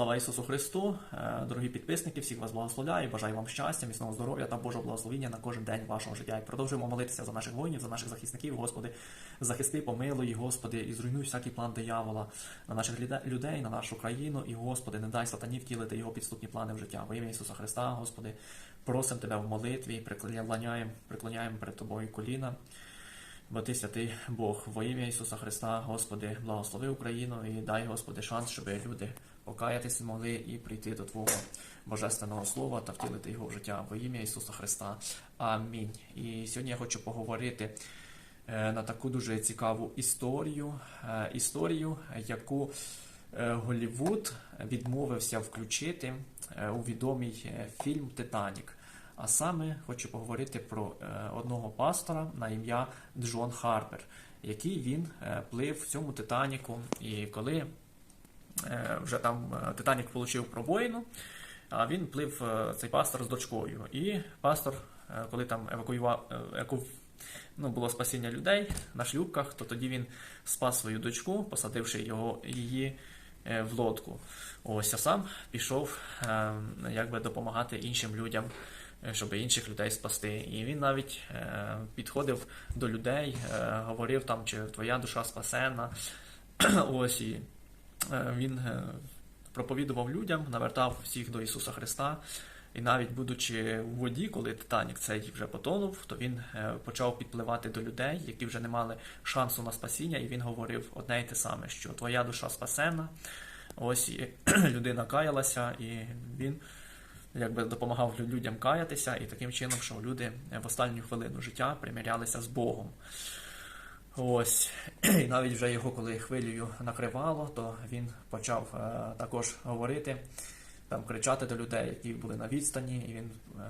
Слава Ісусу Христу, Е, дорогі підписники, всіх вас благословляю, бажаю вам щастя, міцного здоров'я та Божого благословіння на кожен день вашого життя. І продовжуємо молитися за наших воїнів, за наших захисників. Господи, захисти, помилуй, Господи, і зруйнуй всякий план диявола на наших людей, на нашу країну. І Господи, не дай сатані втілити його підступні плани в життя. Во ім'я Ісуса Христа, Господи, просимо Тебе в молитві, приклоняємо, приклоняємо перед Тобою коліна. Бо ти святий Бог, во ім'я Ісуса Христа, Господи, благослови Україну і дай, Господи, шанс, щоб люди покаятися могли і прийти до Твого божественного слова та втілити його в життя во ім'я Ісуса Христа. Амінь. І сьогодні я хочу поговорити е, на таку дуже цікаву історію, е, історію, яку е, Голлівуд відмовився включити у відомий фільм Титанік. А саме хочу поговорити про одного пастора на ім'я Джон Харпер, який він плив в цьому Титаніку. І коли вже там е, Титанік отримав пробоїну, а він плив е, цей пастор з дочкою. І пастор, е, коли там евакуював, е, ну, було спасіння людей на шлюбках, то тоді він спас свою дочку, посадивши його, її е, в лодку. Ось, а сам пішов е, якби допомагати іншим людям, е, щоб інших людей спасти. І він навіть е, підходив до людей, е, говорив там, чи твоя душа спасена. Ось і е, він е, проповідував людям, навертав всіх до Ісуса Христа. І навіть будучи у воді, коли Титанік цей вже потонув, то він е, почав підпливати до людей, які вже не мали шансу на спасіння, і він говорив одне й те саме, що твоя душа спасена. Ось і людина каялася, і він якби допомагав лю- людям каятися, і таким чином, що люди в останню хвилину життя примирялися з Богом. Ось, і навіть вже його, коли хвилею накривало, то він почав е, також говорити, там кричати до людей, які були на відстані, і він е,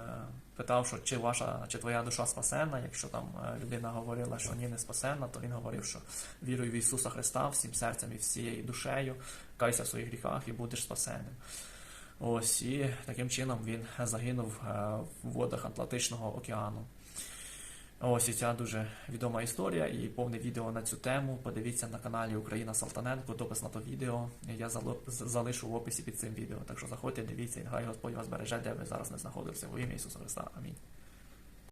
питав, що чи ваша, чи твоя душа спасена. Якщо там е, людина говорила, що ні, не спасена, то він говорив, що вірую в Ісуса Христа всім серцем і всією душею, кайся в своїх гріхах і будеш спасеним. Ось і таким чином він загинув е, в водах Атлантичного океану. Ось і ця дуже відома історія і повне відео на цю тему. Подивіться на каналі Україна Салтаненко, допис на то відео. Я залишу в описі під цим відео. Так що заходьте, дивіться, і нехай Господь вас береже, де ви зараз не знаходилися. Во ім'я Ісуса Христа. Амінь.